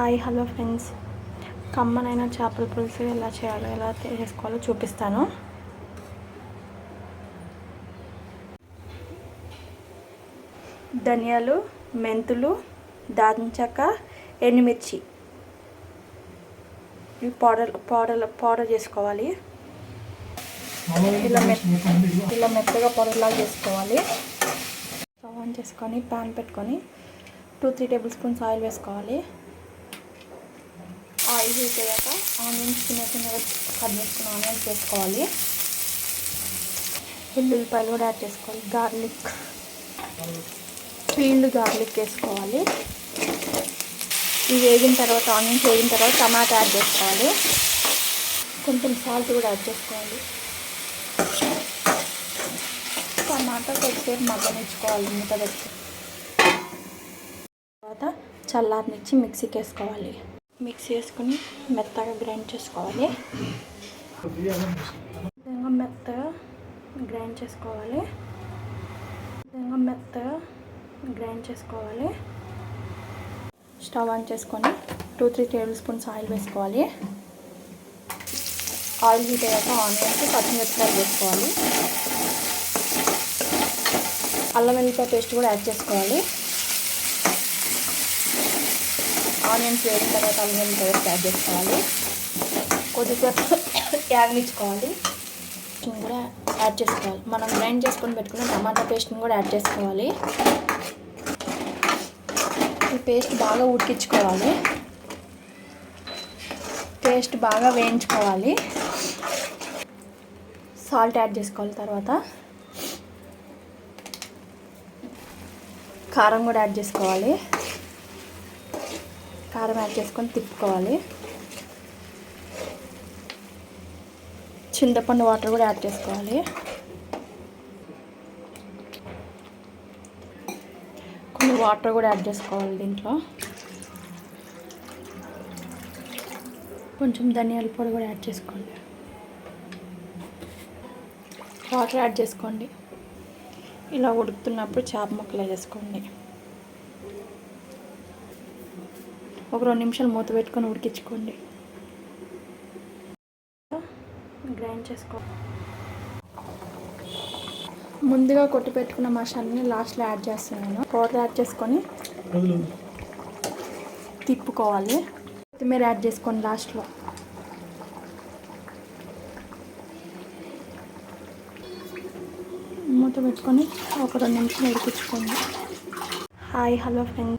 Hi hello friends. కమ్మనైన చేపల పులుసు ఎలా చేయాలో ఎలా చేసుకోవాలో చూపిస్తాను. ధనియాలు మెంతులు దాల్చిన ఎండుమిర్చి. ఇవి పౌడర్ పౌడర్ పౌడర్ చేసుకోవాలి. ఇలా మెత్త ఇలా మెత్తగా పౌడర్లాగా చేసుకోవాలి. స్టవ్ ఆన్ చేసుకొని ప్యాన్ పెట్టుకొని two three tablespoons oil వేసుకోవాలి. ఆయిల్ హీట్ అయ్యాక ఆనియన్స్ చిన్న చిన్నగా కట్ చేసుకున్న ఆనియన్స్ వేసుకోవాలి. ఎల్లుల్లిపాయలు కూడా యాడ్ చేసుకోవాలి. గార్లిక్ ఫీల్డ్ గార్లిక్ వేసుకోవాలి. ఇవి వేగిన తర్వాత ఆనియన్స్ వేగిన తర్వాత టమాటా యాడ్ చేసుకోవాలి. కొంచెం సాల్ట్ కూడా యాడ్ చేసుకోవాలి. టమాటా కొద్దిసేపు మగ్గనిచ్చుకోవాలి మూత పెట్టి. తర్వాత చల్లారనిచ్చి మిక్సీకి వేసుకోవాలి. మిక్స్ చేసుకుని మెత్తగా గ్రైండ్ చేసుకోవాలి. విధంగా మెత్తగా గ్రైండ్ చేసుకోవాలి. విధంగా మెత్తగా గ్రైండ్ చేసుకోవాలి. స్టవ్ ఆన్ చేసుకొని two three tablespoons oil వేసుకోవాలి. ఆయిల్ హీట్ అయ్యాక ఆనియన్స్ పచ్చిమిరపకాయలు వేసుకోవాలి అల్లం వెల్లిపాయ పేస్ట్ కూడా యాడ్ చేసుకోవాలి. ఆనియన్స్ వేసిన తర్వాత ఆనియన్ వెల్లిపాయ యాడ్ చేసుకోవాలి. కొద్దిసేపు యాగనిచ్చుకోవాలి. కూడా యాడ్ చేసుకోవాలి. మనం గ్రైండ్ చేసుకొని పెట్టుకున్న టమాటా పేస్ట్ని కూడా యాడ్ చేసుకోవాలి. ఈ పేస్ట్ బాగా ఉడికించుకోవాలి. పేస్ట్ బాగా వేయించుకోవాలి. సాల్ట్ యాడ్ చేసుకోవాలి తర్వాత. కారం కూడా యాడ్ చేసుకోవాలి. కారం యాడ్ చేసుకొని తిప్పుకోవాలి. చింతపండు వాటర్ కూడా యాడ్ చేసుకోవాలి. కొన్ని వాటర్ కూడా యాడ్ చేసుకోవాలి దీంట్లో. కొంచెం ధనియాల పొడి కూడా యాడ్ చేసుకోండి. వాటర్ యాడ్ చేసుకోండి. ఇలా ఉడుకుతున్నప్పుడు చేప ముక్కలు వేసుకోండి. ఒక రెండు నిమిషాలు మూత పెట్టుకొని ఉడికించుకోండి. గ్రైండ్ చేసుకో. ముందుగా కొట్టి పెట్టుకున్న మసాలాని లాస్ట్లో యాడ్ చేస్తున్నాను. పౌడర్ యాడ్ చేసుకొని తిప్పుకోవాలి. కొత్తిమీర యాడ్ చేసుకోండి లాస్ట్లో. మూత పెట్టుకొని ఒక రెండు నిమిషాలు ఉడికించుకోండి. Hi hello friends.